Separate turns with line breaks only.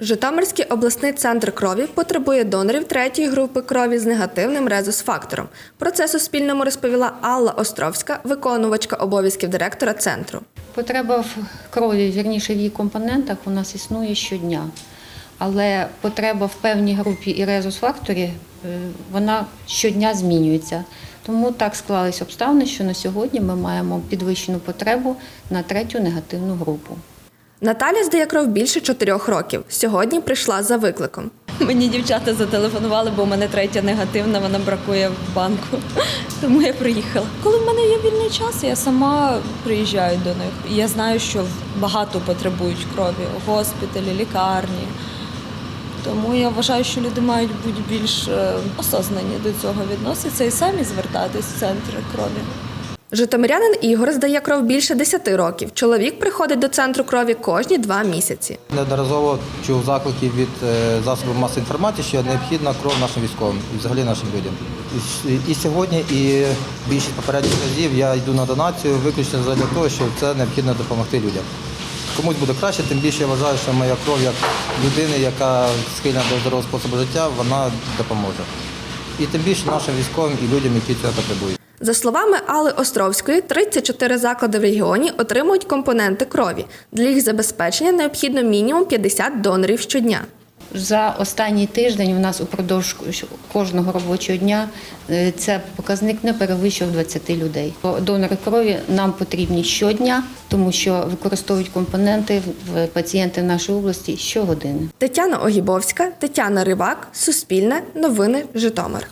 Житомирський обласний центр крові потребує донорів третьої групи крові з негативним резус-фактором. Про це Суспільному розповіла Алла Островська, виконувачка обов'язків директора центру.
Потреба в крові, вірніше в її компонентах, у нас існує щодня. Але потреба в певній групі і резус-факторі е, вона щодня змінюється. Тому так склались обставини, що на сьогодні ми маємо підвищену потребу на третю негативну групу.
Наталя здає кров більше чотирьох років. Сьогодні прийшла за викликом.
Мені дівчата зателефонували, бо у мене третя негативна, вона бракує в банку. Тому я приїхала. Коли в мене є вільний час, я сама приїжджаю до них. Я знаю, що багато потребують крові госпіталі, лікарні. Тому я вважаю, що люди мають бути більш е, осознані до цього відноситися і самі звертатись в центри крові.
Житомирянин Ігор здає кров більше 10 років. Чоловік приходить до центру крові кожні два місяці.
Неодноразово чув заклики від е, засобів масової інформації, що необхідна кров нашим військовим і взагалі нашим людям. І сьогодні, і більшість попередніх разів я йду на донацію виключно для того, що це необхідно допомогти людям. Комусь буде краще, тим більше я вважаю, що моя кров як людини, яка схильна до здорового способу життя, вона допоможе. І тим більше нашим військовим і людям, які цього потребують.
За словами Алли Островської, 34 заклади в регіоні отримують компоненти крові. Для їх забезпечення необхідно мінімум 50 донорів щодня.
За останній тиждень у нас упродовж кожного робочого дня е, це показник не перевищив 20 людей. Донори крові нам потрібні щодня, тому що використовують компоненти в пацієнти в нашій області щогодини.
Тетяна Огібовська, Тетяна Ривак, Суспільне, Новини, Житомир.